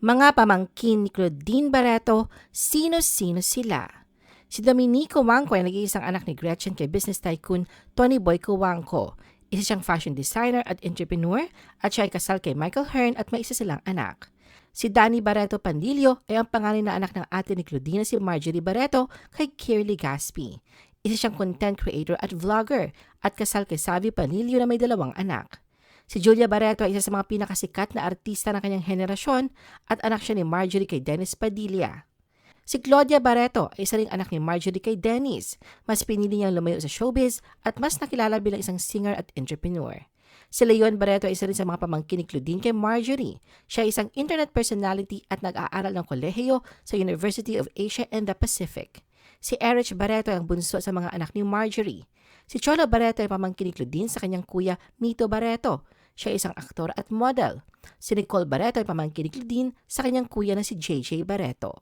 Mga pamangkin ni Claudine Barreto, sino-sino sila? Si Dominico Wangco ay nag-iisang anak ni Gretchen kay business tycoon Tony Boy Wangco. Isa siyang fashion designer at entrepreneur at siya ay kasal kay Michael Hearn at may isa silang anak. Si Danny Barreto Pandillo ay ang pangalan na anak ng ate ni Claudine si Marjorie Barreto kay Kirly Gaspi. Isa siyang content creator at vlogger at kasal kay Savi Pandillo na may dalawang anak. Si Julia Barreto ay isa sa mga pinakasikat na artista ng kanyang henerasyon at anak siya ni Marjorie kay Dennis Padilla. Si Claudia Barreto ay isa ring anak ni Marjorie kay Dennis. Mas pinili niyang lumayo sa showbiz at mas nakilala bilang isang singer at entrepreneur. Si Leon Barreto ay isa rin sa mga pamangkin ni Claudine kay Marjorie. Siya ay isang internet personality at nag-aaral ng kolehiyo sa University of Asia and the Pacific. Si Erich Barreto ay ang bunso sa mga anak ni Marjorie. Si Cholo Barreto ay pamangkin ni Claudine sa kanyang kuya Mito Barreto. Siya isang aktor at model. Si Nicole Barreto ay pamangkin ni Claudine sa kanyang kuya na si JJ Barreto.